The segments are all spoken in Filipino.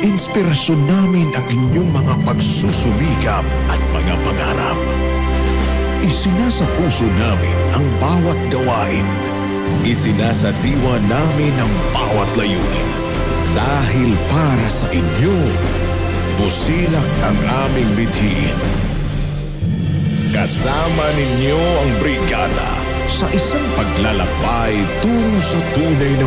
inspirasyon namin ang inyong mga pagsusumikap at mga pangarap. Isinasa puso namin ang bawat gawain. Isinasadiwa namin ang bawat layunin. Dahil para sa inyo, busilak ang aming bithiin. Kasama ninyo ang brigada sa isang paglalakbay tungo sa tunay na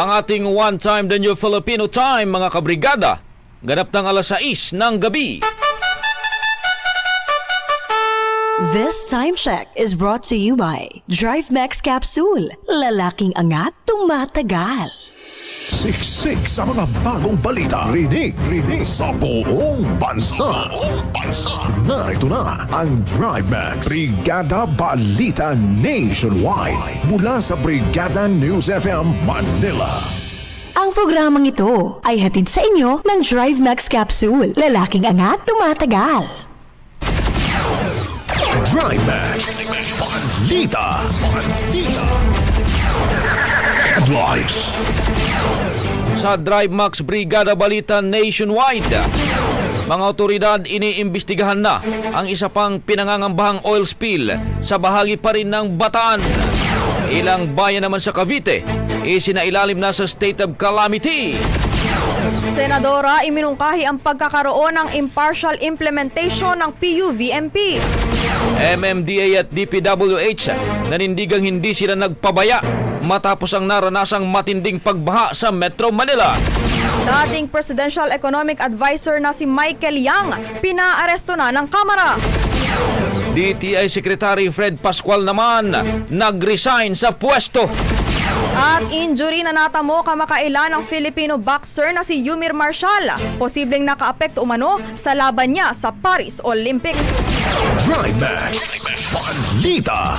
Ang ating one time the new Filipino time mga kabrigada. Ganap ng alas 6 ng gabi. This time check is brought to you by Drive Max Capsule. Lalaking angat, tumatagal. Siksik sa mga bagong balita. Rinig, rinig sa buong bansa. Buong bansa. Narito na ang Drive Max. Brigada Balita Nationwide. Mula sa Brigada News FM Manila. Ang programang ito ay hatid sa inyo ng Drive Max Capsule. Lalaking angat, tumatagal. Drive Max. Balita. Balita. Headlines. Sa Drive Max Brigada Balita Nationwide. Mga otoridad iniimbestigahan na ang isa pang pinangangambahang oil spill sa bahagi pa rin ng Bataan. Ilang bayan naman sa Cavite isinailalim na sa state of calamity. Senadora iminungkahi ang pagkakaroon ng impartial implementation ng PUVMP. MMDA at DPWH nanindigang hindi sila nagpabaya matapos ang naranasang matinding pagbaha sa Metro Manila. Dating Presidential Economic Advisor na si Michael Yang, pinaaresto na ng Kamara. DTI Secretary Fred Pascual naman nag-resign sa pwesto. At injury na natamo kamakailan ng Filipino boxer na si Yumir Marshall. Posibleng nakaapekto umano sa laban niya sa Paris Olympics. Drive Max. Balita.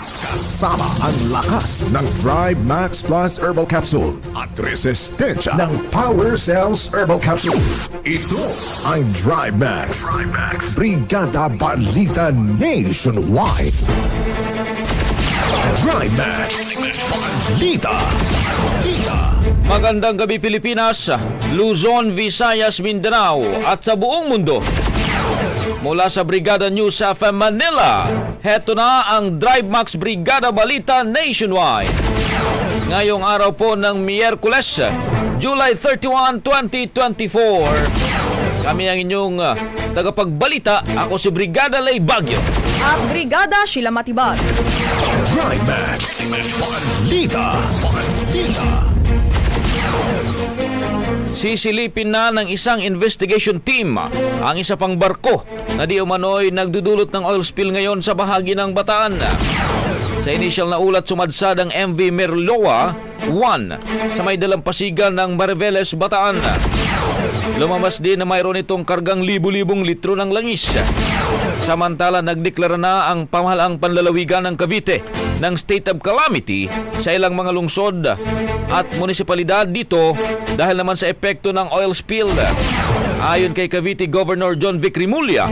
Kasama ang lakas ng Drive Max Plus Herbal Capsule at resistensya ng Power Cells Herbal Capsule. Ito ang Drive Max. Max. Brigada Balita Nationwide. Drive Max. Balita. Balita. Magandang gabi Pilipinas, Luzon, Visayas, Mindanao at sa buong mundo. Mula sa Brigada News sa Manila, heto na ang Drive Max Brigada Balita Nationwide. Ngayong araw po ng Miyerkules, July 31, 2024. Kami ang inyong ah, tagapagbalita. Ako si Brigada Lay Bagyo. At Brigada Sheila Matibag. Drive Max. Balita. Balita. Sisilipin na ng isang investigation team ang isa pang barko na di umano'y nagdudulot ng oil spill ngayon sa bahagi ng Bataan. Sa initial na ulat sumadsad ang MV Merloa 1 sa may dalampasigan ng Mariveles, Bataan. Lumamas din na mayroon itong kargang libu-libong litro ng langis. Samantala, nagdeklara na ang pamahalaang panlalawigan ng Cavite ng state of calamity sa ilang mga lungsod at munisipalidad dito dahil naman sa epekto ng oil spill. Ayon kay Cavite Governor John Vic Rimulya,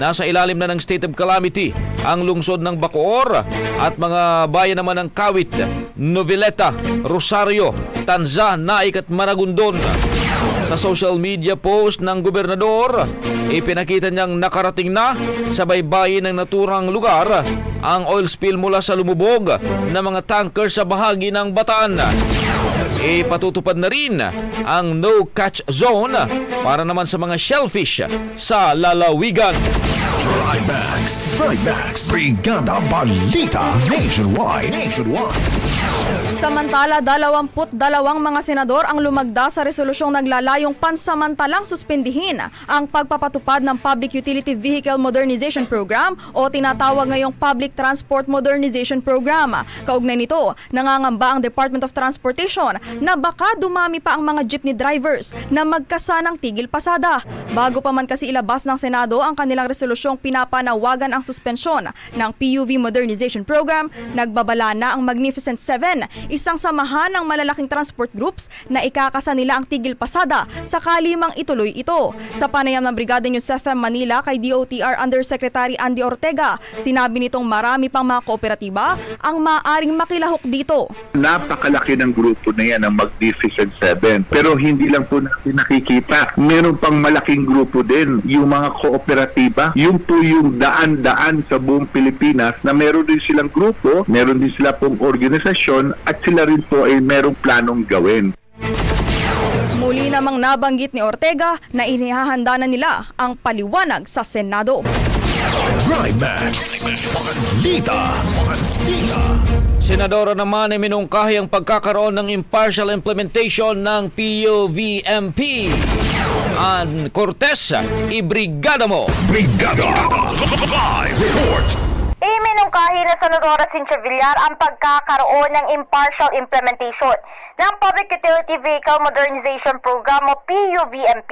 nasa ilalim na ng state of calamity ang lungsod ng Bacoor at mga bayan naman ng Kawit, Noveleta, Rosario, Tanza, Naik at Maragondon. Sa social media post ng gobernador, ipinakita niyang nakarating na sa baybayin ng naturang lugar ang oil spill mula sa lumubog na mga tanker sa bahagi ng Bataan. Ipatutupad na rin ang no-catch zone para naman sa mga shellfish sa lalawigan. Trimax. Trimax. Brigada Balita. Nationwide. Nationwide. Samantala, 22 mga senador ang lumagda sa resolusyong naglalayong pansamantalang suspindihin ang pagpapatupad ng Public Utility Vehicle Modernization Program o tinatawag ngayong Public Transport Modernization Program. Kaugnay nito, nangangamba ang Department of Transportation na baka dumami pa ang mga jeepney drivers na magkasanang tigil pasada. Bago pa man kasi ilabas ng Senado ang kanilang resolusyong pinapanawagan ang suspensyon ng PUV Modernization Program, nagbabala na ang Magnificent Seven, isang samahan ng malalaking transport groups na ikakasa nila ang tigil pasada sakali mang ituloy ito. Sa panayam ng Brigada News FM Manila kay DOTR Undersecretary Andy Ortega, sinabi nitong marami pang mga kooperatiba ang maaring makilahok dito. napakalaki ng grupo na yan, ang Magnificent Seven. Pero hindi lang po natin nakikita. Meron pang malaking grupo din, yung mga kooperatiba. Yung po yung daan-daan sa buong Pilipinas na meron din silang grupo, meron din sila pong organisasyon at sila rin po ay merong planong gawin. Muli namang nabanggit ni Ortega na inihahanda na nila ang paliwanag sa Senado. Senadora naman ay minungkahi ang pagkakaroon ng impartial implementation ng PUVMP. An Cortez, ibrigada mo! Brigada. Live report. Iminungkahi na Senadora Cynthia Villar ang pagkakaroon ng impartial implementation ng Public Utility Vehicle Modernization Program o PUVMP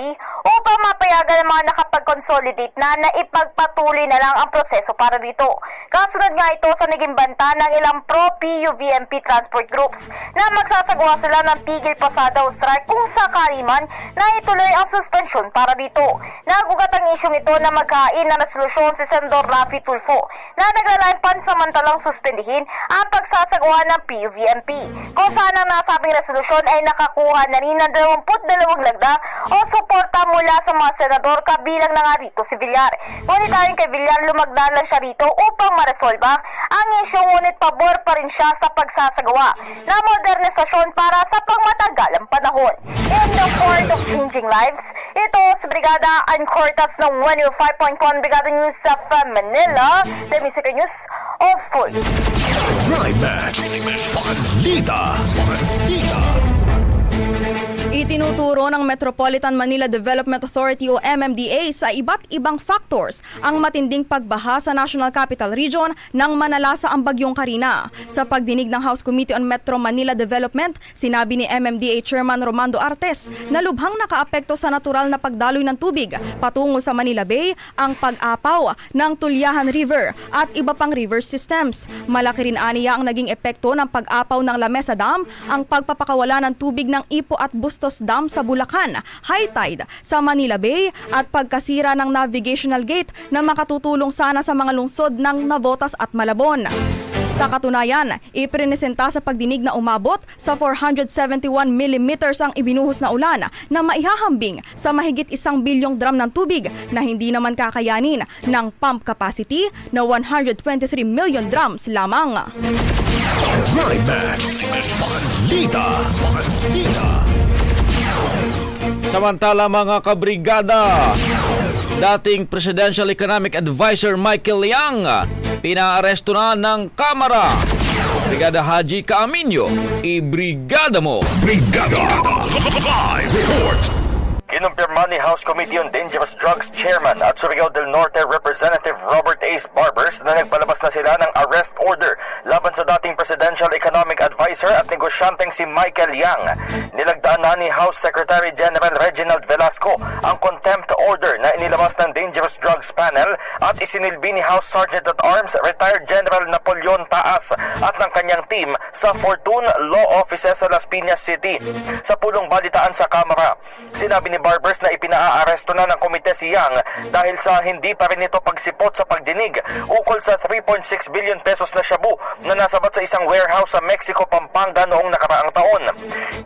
upang mapayagan ang mga nakapag-consolidate na na ipagpatuloy na lang ang proseso para dito. Kasunod nga ito sa naging banta ng ilang pro-PUVMP transport groups na magsasagawa sila ng tigil pasada o strike kung sakali man na ituloy ang suspensyon para dito. Nagugat ang isyong ito na magkain ng resolusyon si Senador Rafi Tulfo na naglalayan pansamantalang suspendihin ang pagsasagawa ng PUVMP. Kung saan ang nasabing resolusyon ay nakakuha na rin ng 22 lagda o suporta mula sa mga senador kabilang na nga rito si Villar. Ngunit ayon kay Villar, lumagda lang siya rito upang maresolba ang isyu ngunit pabor pa rin siya sa pagsasagawa na modernisasyon para sa pangmatagalang panahon. In the court of changing lives, ito sa Brigada Ancortas ng 105.1 Brigada News sa Manila, the Music News of Force. Trimax. Balita. Balita. Itinuturo ng Metropolitan Manila Development Authority o MMDA sa iba't ibang factors ang matinding pagbaha sa National Capital Region nang manalasa ang bagyong Karina. Sa pagdinig ng House Committee on Metro Manila Development, sinabi ni MMDA Chairman Romando Artes na lubhang nakaapekto sa natural na pagdaloy ng tubig patungo sa Manila Bay ang pag-apaw ng Tulyahan River at iba pang river systems. Malaki rin aniya ang naging epekto ng pag-apaw ng Lamesa Dam, ang pagpapakawala ng tubig ng Ipo at Bustos Dam sa Bulacan, high tide sa Manila Bay at pagkasira ng navigational gate na makatutulong sana sa mga lungsod ng Navotas at Malabon. Sa katunayan, iprinesenta sa pagdinig na umabot sa 471 mm ang ibinuhos na ulan na maihahambing sa mahigit isang bilyong drum ng tubig na hindi naman kakayanin ng pump capacity na 123 million drums lamang. Trimax. Balita. Balita. Samantala mga kabrigada, dating Presidential Economic Advisor Michael Yang pinaaresto na ng Kamara. Brigada Haji Kaaminyo, ibrigada mo! Brigada. Live report. Kinumpirma ni House Committee on Dangerous Drugs Chairman at Surigao del Norte Representative Robert Ace Barbers na nagpalabas na sila ng arrest order laban sa dating Presidential Economic Advisor at negosyanteng si Michael Yang. Nilagdaan na ni House Secretary General Reginald Velasco ang contempt order na inilabas ng Dangerous Drugs Panel at isinilbi ni House Sergeant at Arms Retired General Napoleon Taas at ng kanyang team sa Fortune Law Offices sa Las Piñas City. Sa pulong balitaan sa Kamara, Sinabi ni Barbers na ipinaaresto na ng komite si Yang dahil sa hindi pa rin ito pagsipot sa pagdinig ukol sa 3.6 billion pesos na shabu na nasabat sa isang warehouse sa Mexico, Pampanga noong nakaraang taon.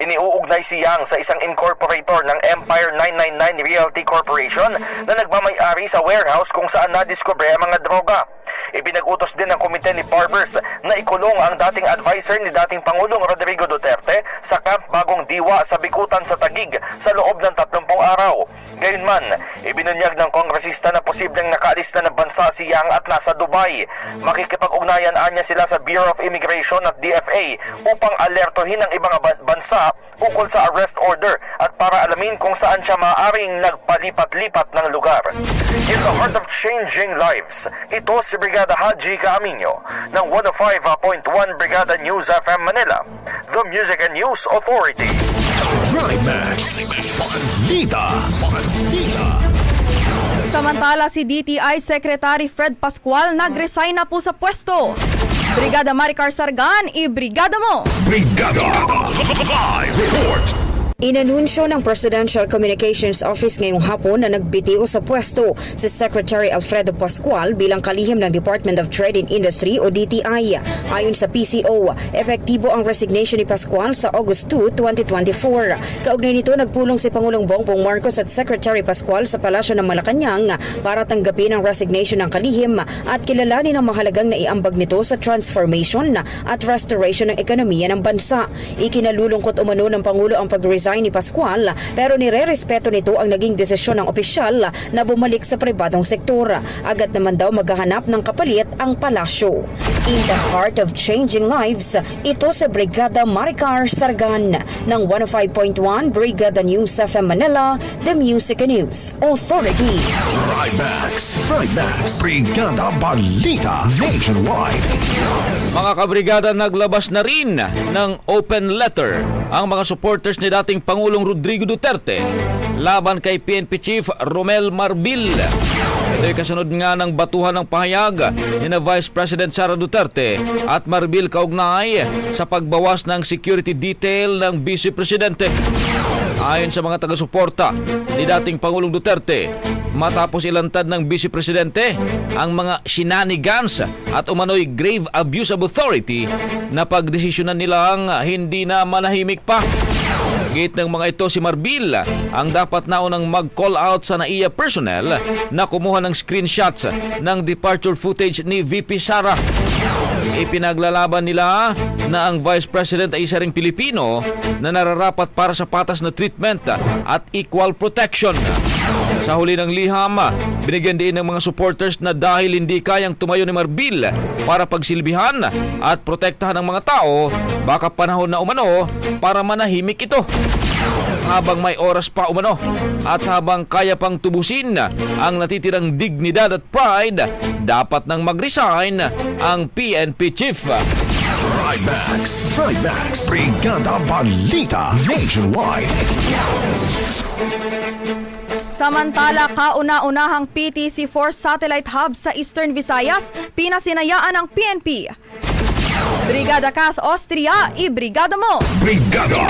Iniuugnay si Yang sa isang incorporator ng Empire 999 Realty Corporation na nagmamayari sa warehouse kung saan nadiskubre ang mga droga. Ipinag-utos din ng komite ni Barbers na ikulong ang dating advisor ni dating Pangulong Rodrigo Duterte sa Camp Bagong Diwa sa Bikutan sa Tagig sa loob ng 30 araw. Gayunman, ibinunyag ng kongresista na posibleng nakaalis na ng bansa si Yang at nasa Dubai. Makikipag-ugnayan anya sila sa Bureau of Immigration at DFA upang alertohin ang ibang ba- bansa ukol sa arrest order at para alamin kung saan siya maaaring nagpalipat-lipat ng lugar. In the heart of changing lives, ito si Brigada Haji Caaminyo ng 105.1 Brigada News FM Manila, the Music and News Authority. Trimax. Balita. Balita. Samantala si DTI Secretary Fred Pascual nag-resign na po sa pwesto. Brigada Maricar Sargan, i-brigada mo! Brigada. Live report. Inanunsyo ng Presidential Communications Office ngayong hapon na nagbitiw sa pwesto si Secretary Alfredo Pascual bilang kalihim ng Department of Trade and Industry o DTI. Ayon sa PCO, epektibo ang resignation ni Pascual sa August 2, 2024. Kaugnay nito, nagpulong si Pangulong Bongbong Marcos at Secretary Pascual sa Palasyo ng Malacanang para tanggapin ang resignation ng kalihim at kilalanin ang mahalagang naiambag nito sa transformation at restoration ng ekonomiya ng bansa. Ikinalulungkot umano ng Pangulo ang pag-resign ni Pascual pero nire-respeto nito ang naging desisyon ng opisyal na bumalik sa pribadong sektor. Agad naman daw maghahanap ng kapalit ang palasyo. In the heart of changing lives, ito sa Brigada Maricar Sargan ng 105.1 Brigada News FM Manila, The Music and News Authority. Trimax. Trimax. Brigada Balita. Nationwide. Mga kabrigada naglabas na rin ng open letter ang mga supporters ni dating Pangulong Rodrigo Duterte laban kay PNP Chief Romel Marbil. Ito'y kasunod nga ng batuhan ng pahayag ni na Vice President Sara Duterte at Marbil kaugnay sa pagbawas ng security detail ng Vice Presidente. Ayon sa mga taga-suporta ni dating Pangulong Duterte, matapos ilantad ng Vice Presidente ang mga shenanigans at umano'y grave abuse of authority na pagdesisyonan nilang hindi na manahimik pa. Gate ng mga ito si Marbil ang dapat naunang mag-call out sa NAIA personnel na kumuha ng screenshots ng departure footage ni VP Sara. Ipinaglalaban nila na ang Vice President ay isa ring Pilipino na nararapat para sa patas na treatment at equal protection. Sa huli ng liham, binigyan din ng mga supporters na dahil hindi kayang tumayo ni Marbil para pagsilbihan at protektahan ang mga tao, baka panahon na umano para manahimik ito habang may oras pa umano at habang kaya pang tubusin ang natitirang dignidad at pride, dapat nang mag-resign ang PNP chief. Trimax. Trimax. Brigada Balita. Nationwide. Samantala, kauna-unahang PTC-4 satellite hub sa Eastern Visayas, pinasinayaan ng PNP. Brigada Kath Austria, i-brigada mo! Brigada.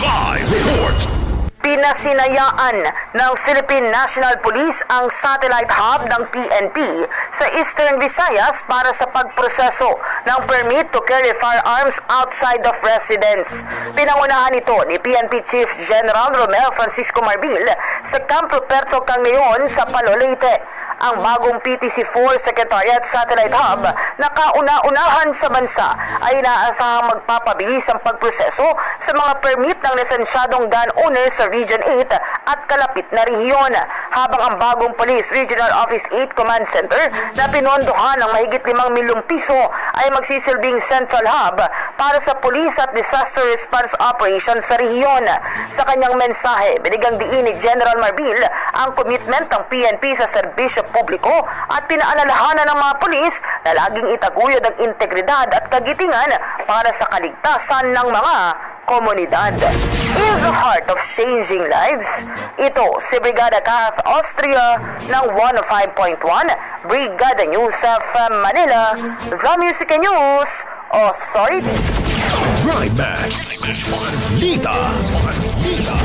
Live report. Pinasinayaan ng Philippine National Police ang satellite hub ng PNP sa Eastern Visayas para sa pagproseso ng permit to carry firearms outside of residence. Pinangunahan ito ni PNP Chief General Romel Francisco Marbil sa Camp Ruperto Cangayon sa Palolete ang bagong PTC-4 Secretariat Satellite Hub na kauna-unahan sa bansa ay inaasahang magpapabilis ang pagproseso sa mga permit ng lisensyadong gun owner sa Region 8 at kalapit na rehiyon habang ang bagong Police Regional Office 8 Command Center na pinondohan ng mahigit 5 milyong piso ay magsisilbing central hub para sa police at disaster response operations sa rehiyon. Sa kanyang mensahe, binigang diin ni General Marbil ang commitment ng PNP sa serbisyo publiko at pinaalalahanan ng mga pulis na laging itaguyod ang integridad at kagitingan para sa kaligtasan ng mga komunidad. In the heart of changing lives, ito si Brigada Kath Austria ng 105.1 Brigada News of Manila, The Music and News Authority. Trimax. Balita. Balita.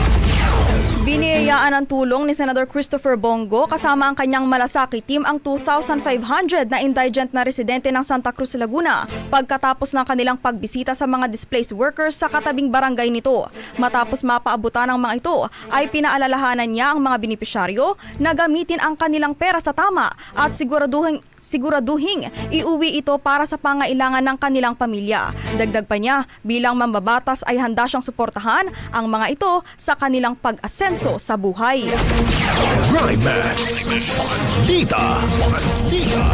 Biniyayaan ng tulong ni Senator Christopher Bongo kasama ang kanyang malasaki team ang 2,500 na indigent na residente ng Santa Cruz, Laguna pagkatapos ng kanilang pagbisita sa mga displaced workers sa katabing barangay nito. Matapos mapaabutan ng mga ito ay pinaalalahanan niya ang mga benepisyaryo na gamitin ang kanilang pera sa tama at siguraduhin siguraduhing iuwi ito para sa pangailangan ng kanilang pamilya. Dagdag pa niya, bilang mambabatas ay handa siyang suportahan ang mga ito sa kanilang pag-asenso sa buhay. Trimax. Balita. Balita.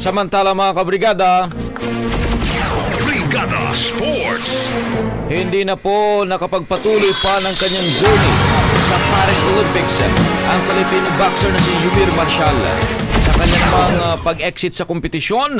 Samantala mga kabrigada, Brigada Sports. Hindi na po nakapagpatuloy pa ng kanyang journey sa Paris Olympics ang Filipino boxer na si Yumir Marshall. Sa kanyang mga pag-exit sa kompetisyon,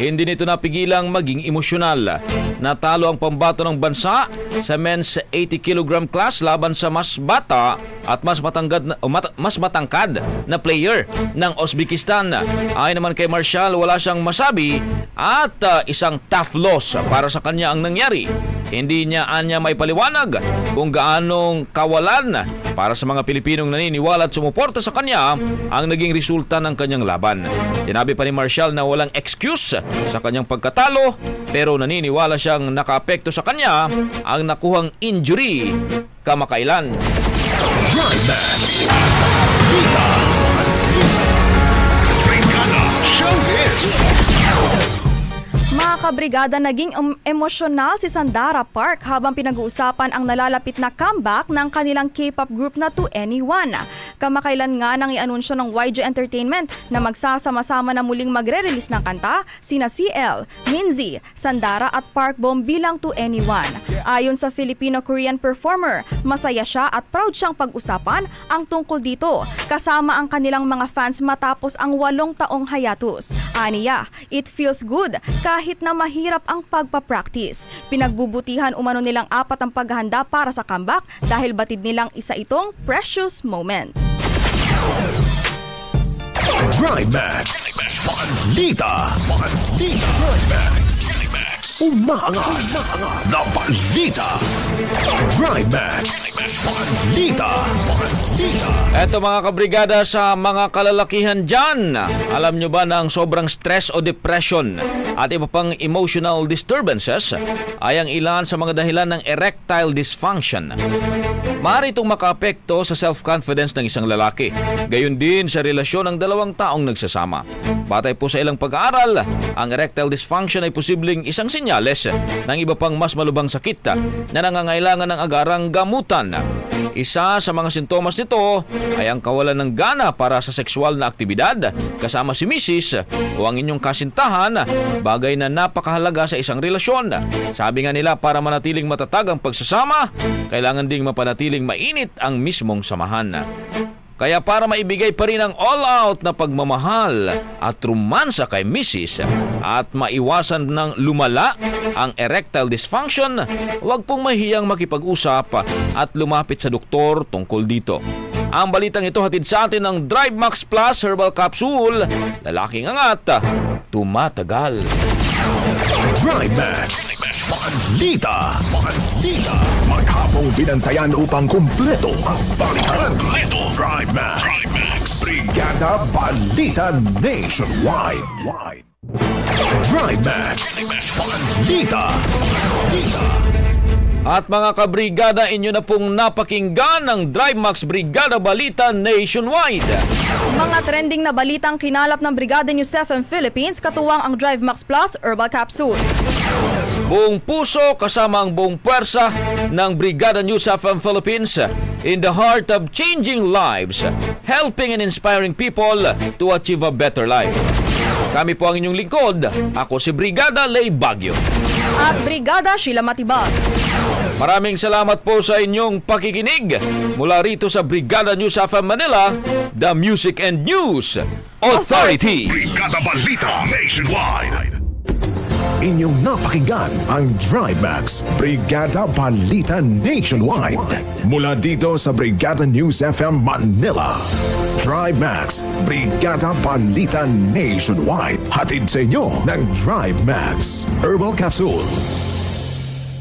hindi nito napigilang maging emosyonal. Natalo ang pambato ng bansa sa men's 80 kg class laban sa mas bata at mas matangkad na, mat- mas matangkad na player ng Uzbekistan. Ayon naman kay Marshall, wala siyang masabi at uh, isang tough loss para sa kanya ang nangyari. Hindi niya anya may paliwanag kung gaanong kawalan para sa mga Pilipinong naniniwala at sumuporta sa kanya ang naging resulta ng kanyang laban. Sinabi pa ni Marshall na walang excuse sa kanyang pagkatalo pero naniniwala siyang nakaapekto sa kanya ang nakuhang injury kamakailan. Trimax. Balita. Kabrigada, naging um- emosyonal si Sandara Park habang pinag-uusapan ang nalalapit na comeback ng kanilang K-pop group na To Anyone. Kamakailan nga nang ianunsyo ng YG Entertainment na magsasama-sama na muling magre-release ng kanta sina CL, Minzy, Sandara at Park Bom bilang To Anyone. Ayon sa Filipino-Korean performer, masaya siya at proud siyang pag-usapan ang tungkol dito kasama ang kanilang mga fans matapos ang walong taong hiatus. Aniya, it feels good kahit na mahirap ang pagpapractice. Pinagbubutihan umano nilang apat ang paghahanda para sa comeback dahil batid nilang isa itong precious moment. Trimax. Balita. Balita. Trimax. Umaangat. Umaangat. Na balita. Trimax. Balita. Balita. Eto mga kabrigada sa mga kalalakihan dyan. Alam nyo ba na ang sobrang stress o depression at iba pang emotional disturbances ay ang ilan sa mga dahilan ng erectile dysfunction. Maaari itong makaapekto sa self-confidence ng isang lalaki. Gayon din sa relasyon ng dalawang taong nagsasama. Batay po sa ilang pag-aaral, ang erectile dysfunction ay posibleng isang sinyales ng iba pang mas malubang sakit na nangangailangan ng agarang gamutan. Isa sa mga sintomas nito ay ang kawalan ng gana para sa sexual na aktibidad kasama si Mrs. o ang inyong kasintahan, bagay na napakahalaga sa isang relasyon. Sabi nga nila para manatiling matatag ang pagsasama, kailangan ding mapanatiling mainit ang mismong samahan. Kaya para maibigay pa rin ang all-out na pagmamahal at romansa kay Mrs. at maiwasan ng lumala ang erectile dysfunction, huwag pong mahiyang makipag-usap at lumapit sa doktor tungkol dito. Ang balitang ito hatid sa atin ng Drive Max Plus Herbal Capsule, lalaking angat, tumatagal. Trimax. Balita. Balita. Maghapong binantayan upang kumpleto ang balitan. Kompleto. Trimax. Brigada Balita Nationwide. Trimax. Balita. Balita. At mga kabrigada, inyo na pong napakinggan ng Drive Max Brigada Balita Nationwide. Mga trending na balitang kinalap ng Brigada News FM Philippines katuwang ang Drive Max Plus Herbal Capsule. Buong puso kasama ang buong puwersa ng Brigada News FM Philippines in the heart of changing lives, helping and inspiring people to achieve a better life. Kami po ang inyong lingkod. Ako si Brigada Lay Bagyo. At Brigada Sheila Matibag. Maraming salamat po sa inyong pakikinig. Mula rito sa Brigada News FM Manila, the Music and News Authority. Brigada Balita Nationwide. Inyong napakinggan ang Trimax Brigada Balita Nationwide. Mula dito sa Brigada News FM Manila. Trimax Brigada Balita Nationwide. Hatid sa inyo ng Trimax Herbal Capsule.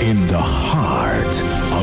In the heart of